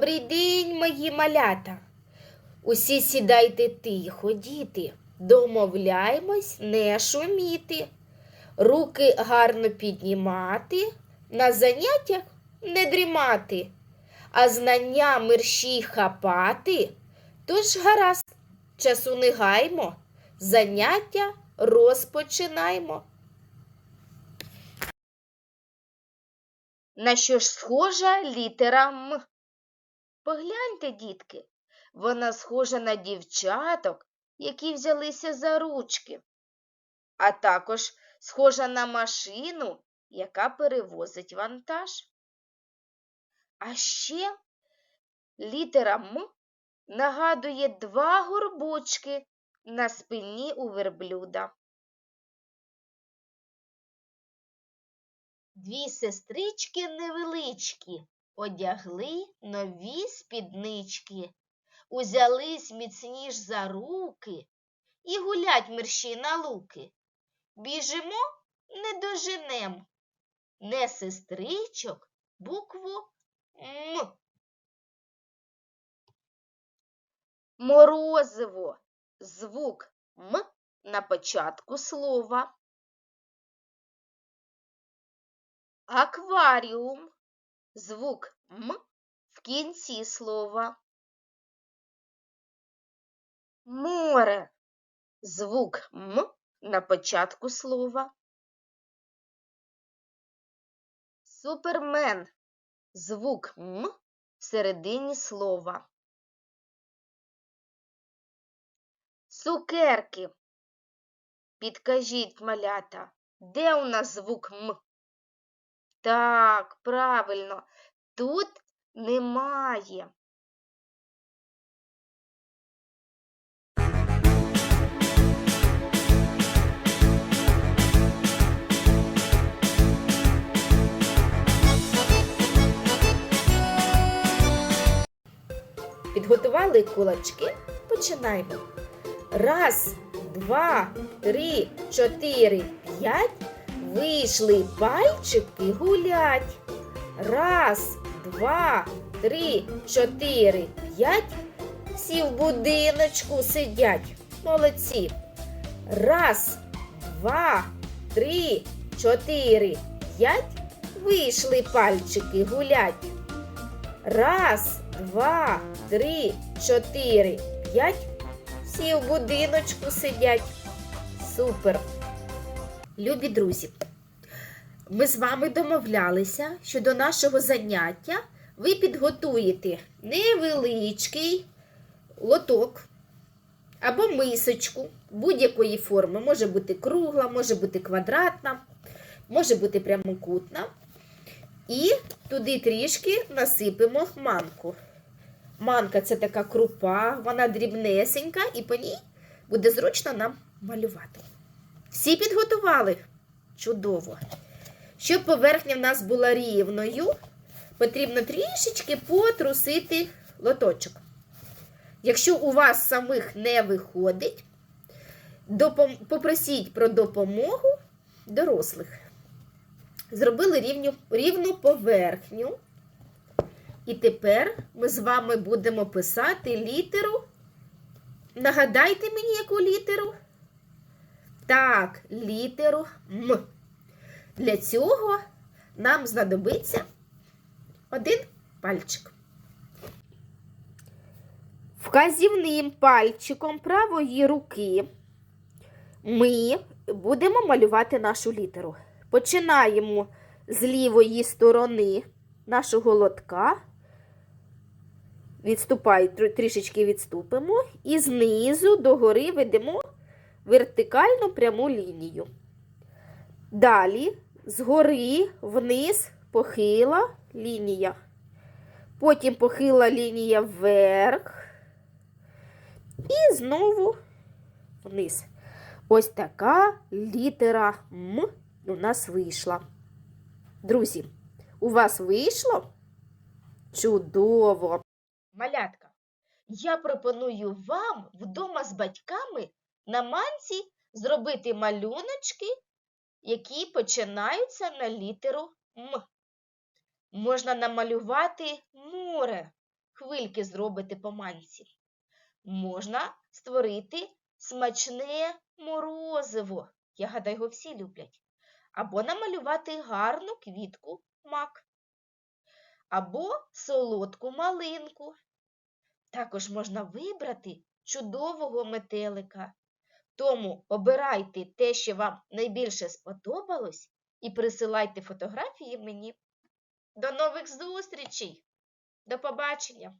Добрий день, мої малята. Усі сідайте тихо, діти. Домовляємось не шуміти. Руки гарно піднімати, на заняттях не дрімати, а знання мерщій хапати. Тож гаразд, часу не гаймо, заняття розпочинаймо. На що ж схожа літера М? Погляньте, дітки, вона схожа на дівчаток, які взялися за ручки, а також схожа на машину, яка перевозить вантаж. А ще літера М нагадує два горбочки на спині у верблюда. Дві сестрички невеличкі одягли нові спіднички, узялись міцніш за руки і гулять мерщі на луки. Біжимо, не доженем, не сестричок букву М. Морозиво звук М на початку слова. Акваріум звук М в кінці слова. Море звук М на початку слова. Супермен звук М в середині слова. Цукерки. Підкажіть, малята, де у нас звук М? Так, правильно, тут немає. Підготували кулачки? Починаємо. Раз, два, три, чотири, п'ять. Вийшли пальчики гулять. Раз, два, три, чотири, п'ять. Всі в будиночку сидять. Молодці. Раз, два, три, чотири, п'ять. Вийшли пальчики гулять. Раз, два, три, чотири, п'ять. Всі в будиночку сидять. Супер. Любі друзі, ми з вами домовлялися, що до нашого заняття ви підготуєте невеличкий лоток або мисочку будь-якої форми. Може бути кругла, може бути квадратна, може бути прямокутна. І туди трішки насипемо манку. Манка це така крупа, вона дрібнесенька, і по ній буде зручно нам малювати. Всі підготували? Чудово. Щоб поверхня в нас була рівною, потрібно трішечки потрусити лоточок. Якщо у вас самих не виходить, попросіть про допомогу дорослих. Зробили рівню... рівну поверхню. І тепер ми з вами будемо писати літеру. Нагадайте мені, яку літеру? Так, літеру М. Для цього нам знадобиться один пальчик. Вказівним пальчиком правої руки ми будемо малювати нашу літеру. Починаємо з лівої сторони нашого лотка. Відступай, трішечки відступимо, і знизу догори ведемо вертикальну пряму лінію. Далі згори вниз похила лінія. Потім похила лінія вверх. І знову вниз. Ось така літера М у нас вийшла. Друзі, у вас вийшло? Чудово! Малятка, я пропоную вам вдома з батьками на манці зробити малюночки, які починаються на літеру М. Можна намалювати море, хвильки зробите по манці. Можна створити смачне морозиво. Я гадаю, його всі люблять. Або намалювати гарну квітку мак. Або солодку малинку. Також можна вибрати чудового метелика. Тому обирайте те, що вам найбільше сподобалось, і присилайте фотографії мені. До нових зустрічей! До побачення!